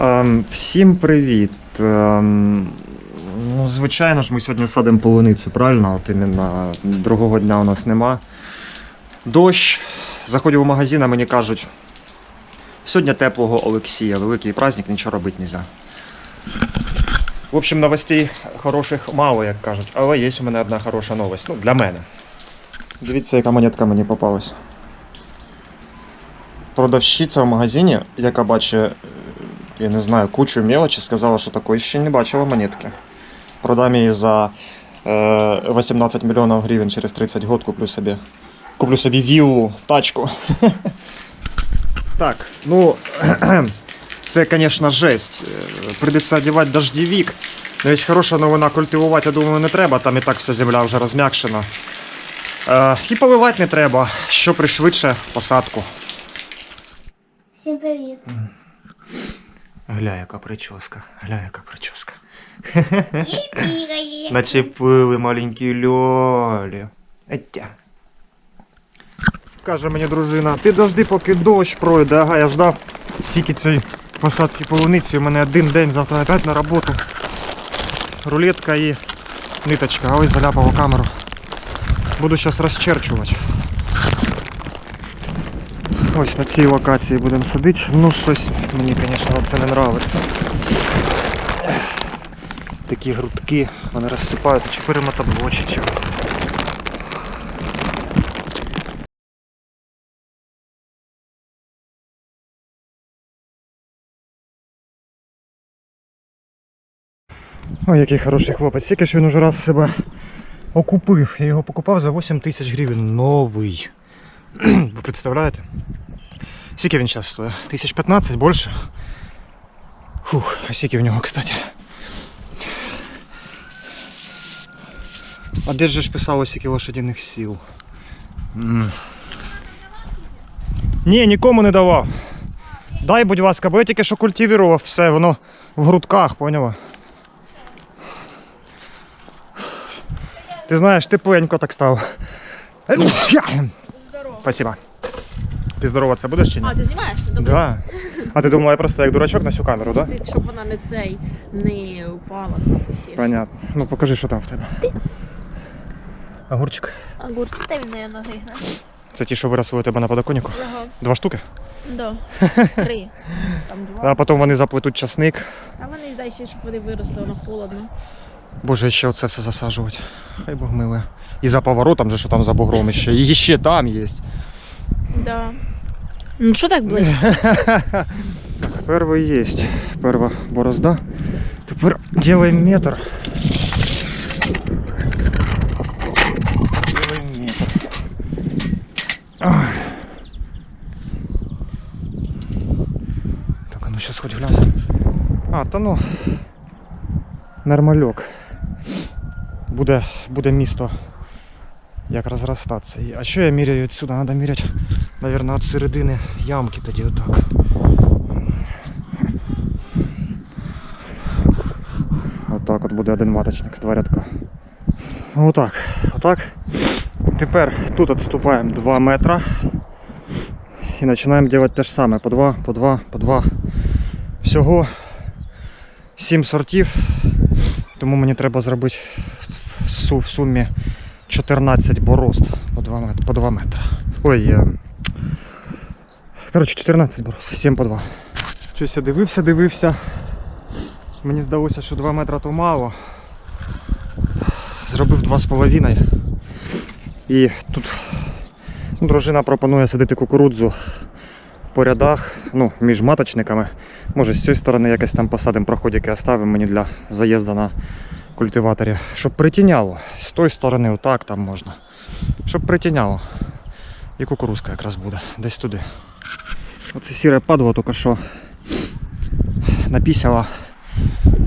Ем, всім привіт. Ем, ну, звичайно ж, ми сьогодні садимо полуницю, правильно? От іменно другого дня у нас нема. Дощ. Заходив у магазин, а мені кажуть, сьогодні теплого Олексія, великий праздник, нічого робити не можна. В общем, новостей хороших мало, як кажуть, але є у мене одна хороша новость. Ну, для мене. Дивіться, яка монетка мені попалась. Продавщиця в магазині, яка бачить, я не знаю, кучу мелочі, сказала, що такої ще не бачила монетки. Продам її за е, 18 мільйонів гривень через 30 років куплю собі. Куплю собі віллу, тачку. Так, ну це, звісно, жесть. Е, Прийдеться одягати дождевик. Ну, є хороша новина, культивувати, я думаю, не треба, там і так вся земля вже розм'якшена. Е, і поливати не треба, що пришвидше посадку. Всім привіт. Гля, яка прическа, гля, яка прическа. І бігає. Начепили маленькі льолі. Еття. Каже мені дружина, підожди, поки дощ пройде. Ага, я ждав стільки цієї посадки полуниці. У мене один день, завтра опять на роботу. Рулетка і ниточка. А ось заляпав камеру. Буду зараз розчерчувати. Ось на цій локації будемо садити. Ну, щось мені, звісно, це не подобається. Такі грудки, вони розсипаються, чи перемотаблочить його. Ой, який хороший хлопець. Тільки що він уже раз себе окупив. Я його покупав за 8 тисяч гривень. Новий. Ви представляєте? Скільки він зараз стоїть? Тисяч 15, більше? Фух, а скільки в нього, кстати? А де ж писало скільки лошадиних сил? М. Ні, нікому не давав. Дай, будь ласка, бо я тільки що культивував все, воно в грудках, поняла? Ти знаєш, тепленько так стало. Спасибо. Ти здорова, це будеш чи ні? А, ти знімаєш? Добре. Да. А ти думала, я просто як дурачок на всю камеру, да? Ти, щоб вона не цей не упала. Ще. Понятно. Ну покажи, що там в тебе. Огурчик. Огурчик, та він не ноги. Це ті, що виросли у тебе на подоконнику? Ага. Два штуки. Да. Три. Там два. А потім вони заплетуть часник. А вони дай ще, щоб вони виросли, воно холодно. Боже, ще оце все засаджувати. Хай Бог миле. І за поворотом же, що там за бугром ще. І ще там є. Да. Ну що так близько? Перший є. Перша борозда. Тепер делаем метр. Делаем метр. Ой. Так, а ну сейчас хоть гляну. А, та ну. Нормальок. Буде, буде місто як розростатися. А що я міряю відсюди? Треба міряти, мабуть, від середини ямки тоді отак. Отак от буде один маточник, два рядка. Отак. Отак. Тепер тут відступаємо 2 метра. І починаємо робити те ж саме. По 2, по 2, по 2. Всього 7 сортів. Тому мені треба зробити в сумі 14 борозд по 2 метри. По 2 метри. Ой, е, коротше 14 борозд, 7 по 2. Щось я дивився, дивився. Мені здалося, що 2 метри то мало. Зробив 2,5. І тут ну, дружина пропонує садити кукурудзу по рядах, ну, між маточниками. Може з цієї сторони якось там посадимо проходики, оставимо мені для заїзду на культиваторі. Щоб притіняло. З тої сторони отак там можна. Щоб притіняло. І кукурузка якраз буде. Десь туди. Оце сіре падло тільки що напісяла.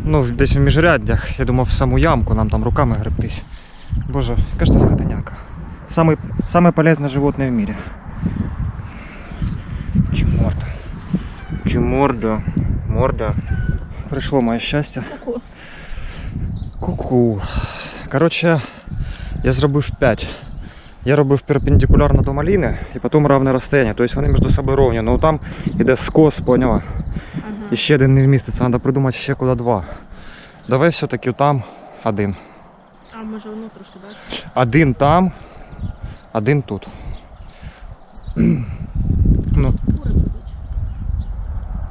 Ну, десь в міжряддях. Я думав, в саму ямку, нам там руками гребтись. Боже, кажется, скотиняка. Самый, самое полезное животное в мире. Чеморда. Чеморда. Морда. Пришло моє щастя. Ку-ку. Коротше, я зробив 5. Я робив перпендикулярно до маліни і потім равне розстояння. Тобто вони між собою ровні. Ну там іде скос, поняла? Ага. І ще один не вміститься, треба придумати ще куди два. Давай все-таки там один. А може воно трошки далі? Один там, один тут. Ну.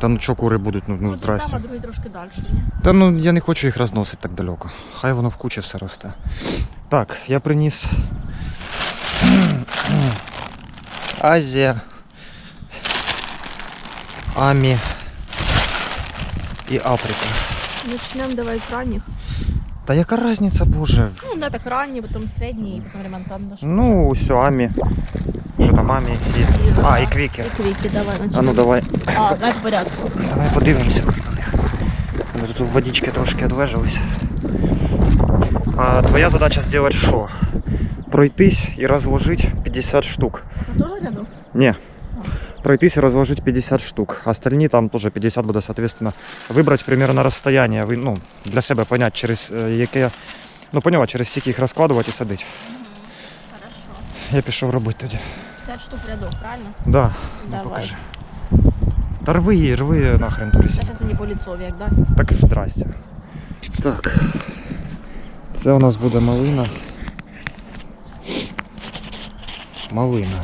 Та ну що кури будуть, ну, ну здрасте. Там, а трошки далі. Ні? Та ну я не хочу їх розносити так далеко. Хай воно в кучі все росте. Так, я приніс Азія, Амі і Африка. Почнемо давай з ранніх. Та яка різниця, боже? Ну, да, так ранні, потім середні, і потім ремонтант. Ну, все, Амі. Що там Амі і. А, і Квіки. І квіки, давай. А ну давай. А, давай по порядку. Давай подивимося на них. Ми тут в водички трошки відвежилися. А твоя задача зробити що? Пройтись і розложити 50 штук. Це теж рядок? Не. Пройтись и разложить 50 штук. Остальные там тоже 50 буде, соответственно, вибрати примерно розстояння, ну, для себе понять, через е, яке, ну поняла, через скільки їх розкладувати і садити. Хорошо. Я пішов робити тоді. 50 штук рядок, правильно? Да, ну Давай. покажи. Та рви її, рви її нахрен турись. Зараз мені по лицу як дасть. Так здрасте. Так. Це у нас буде малина. Малина.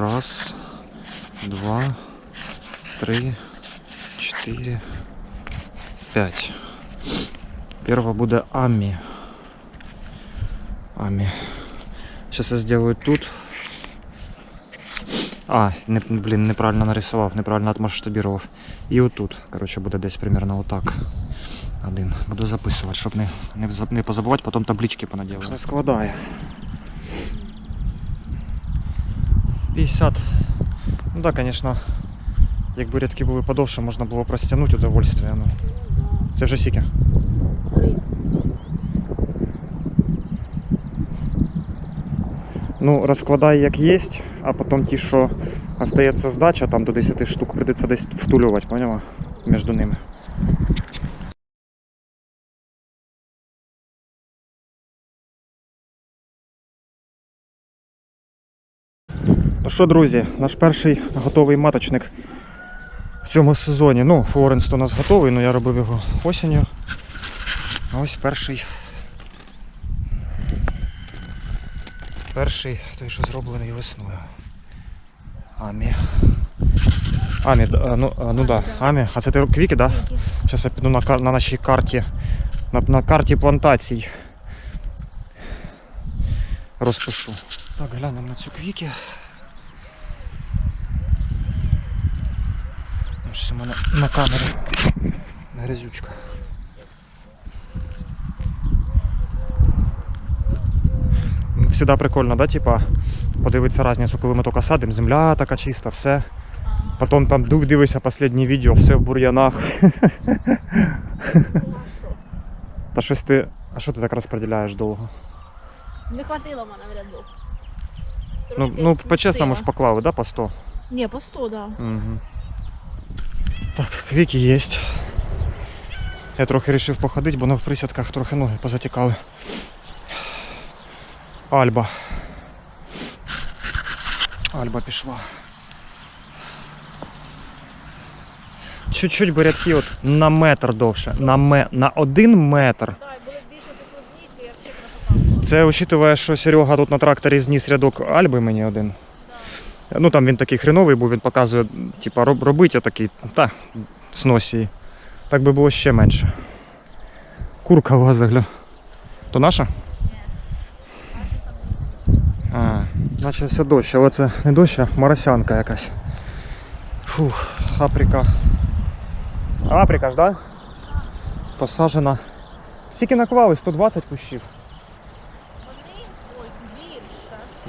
Раз, два, три, чотири, п'ять. Перша буде Амі. Амі. Сейчас я сделаю тут. А, не, блін, неправильно нарисував, неправильно отмасштабував. І отут, коротше, буде десь примерно отак. Один. Буду записувати, щоб не, не, не позабувати, потім таблички понаділаю. Складає. 50. Ну да, звісно, якби рядки були подовше, можна було простягнути удовольствие. Ну. Це вже сіки. Ну, розкладай як є, а потім ті, що остається здача, там до 10 штук прийдеться десь втулювати, поняла? Між ними. Що, друзі, наш перший готовий маточник в цьому сезоні. Ну, Флоренс у нас готовий, але я робив його осінню. Ось перший Перший той, що зроблений весною. Амі. Амі, ну, ну да, Амі. А це ти квіки, да? Зараз я піду на, на нашій карті. На, на карті плантацій. Розпишу. Так, глянемо на цю квіки. Ось мене на камері. Грязючка. Всегда прикольно, да, типа, подивитися різницю, коли ми тільки садимо, земля така чиста, все. Потім там дух дивишся останнє відео, все в бур'янах. Та щось ти. А що ти так розподіляєш довго? Не хватило мене в рядок. Ну, Трошки ну по-чесному ж поклали, да, по 100? Ні, по 100, да. Угу. Так, квіки є. Я трохи вирішив походити, бо на в присядках трохи ноги позатікали. Альба. Альба пішла. Чуть-чуть би рядки от на метр довше. На, ме... на один метр. Це учитывая, що Серега тут на тракторі зніс рядок Альби мені один. Ну там він такий хреновий був, він показує, типа, роб, робить, я такий, та, снось її. Так би було ще менше. Курка лаза, гля. То наша? А, наче все дощ, але це не дощ, а маросянка якась. Фух, Африка. Африка ж, да? Посажена. Скільки наклали? 120 кущів. Вони, ой,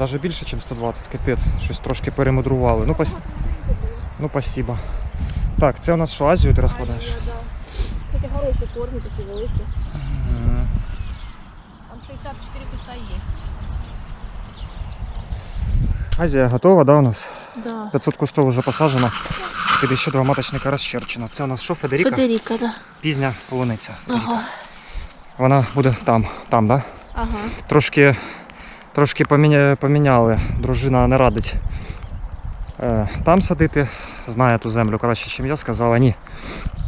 Даже більше, ніж 120, капець. Щось трошки перемудрували. Ну, пас... ну спасибо. Так, це у нас що, Азію ти розкладаєш? Кстати, хороші форми, такі великі. Там 64 куста є. Азія готова, да, у нас? Да. 500 кустов вже посаджено. Піде ще два маточника розчерчено. Це у нас що, Федеріка? Федеріка, да. Пізня полуниця. Федеріка. Ага. Вона буде там, там, да? Ага. Трошки, трошки поміняли. Дружина не радить е, там садити, знає ту землю краще, ніж я, сказала ні.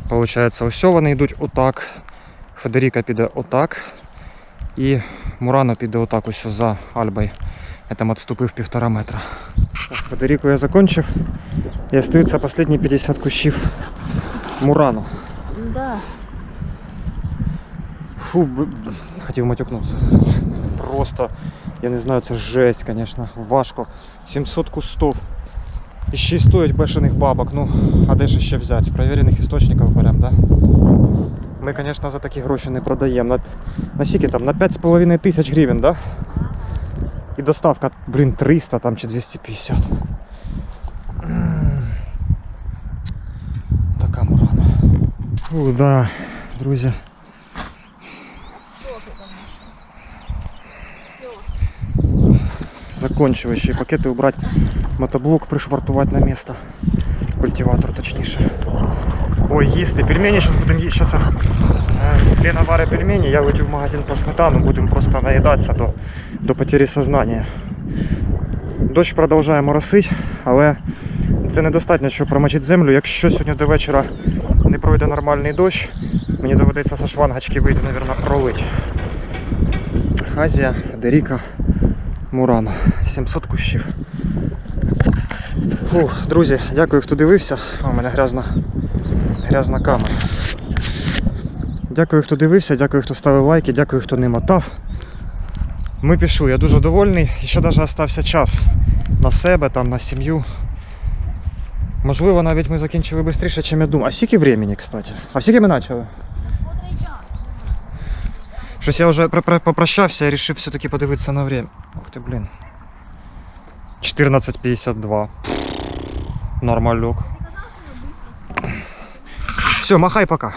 Получається, ось вони йдуть отак. Федеріка піде отак. І Мурано піде отак ось за Альбой. Я там відступив півтора метра. Федеріку я закончив. І остаються останні 50 кущів Мурано. Да. Фу, б- хотів матюкнутися. Просто, я не знаю, це жесть, звісно. Важко. 700 кустов. І ще й стоять бешених бабок. Ну, а де ж ще взяти? З перевірених істочників беремо, да? Ми, звісно, за такі гроші не продаємо. На, на скільки там? На 5,5 тисяч гривень, да? І доставка, блін, 300 там чи 250. Така мурана. Фу, да, друзі. Закончивающие пакеты убрать, мотоблок пришвартувати на место. Культиватор точніше. Ой, їсти. Пельмені зараз будемо їсти. Зараз Лена варить пельмені, я летю в магазин по сметану, будемо просто наїдатися до, до потері сознання. Дощ продовжує моросити, але це недостатньо, щоб промочити землю. Якщо сьогодні до вечора не пройде нормальний дощ, мені доведеться со швангочки вийти, мабуть, пролить. Азія, Федеріка, Мурано. 700 кущів. Фух, друзі, дякую, хто дивився. У мене грязна, грязна камера. Дякую, хто дивився, дякую, хто ставив лайки, дякую, хто не мотав. Ми пішли, я дуже довольний. І ще навіть залишився час на себе, там, на сім'ю. Можливо, навіть ми закінчили швидше, ніж я думав. А скільки времени, кстати? А скільки ми почали? Щось я вже при- при- попрощався і вирішив все-таки подивитися на время. Ух ти, блін. 14.52. Нормальок. Все, махай пока.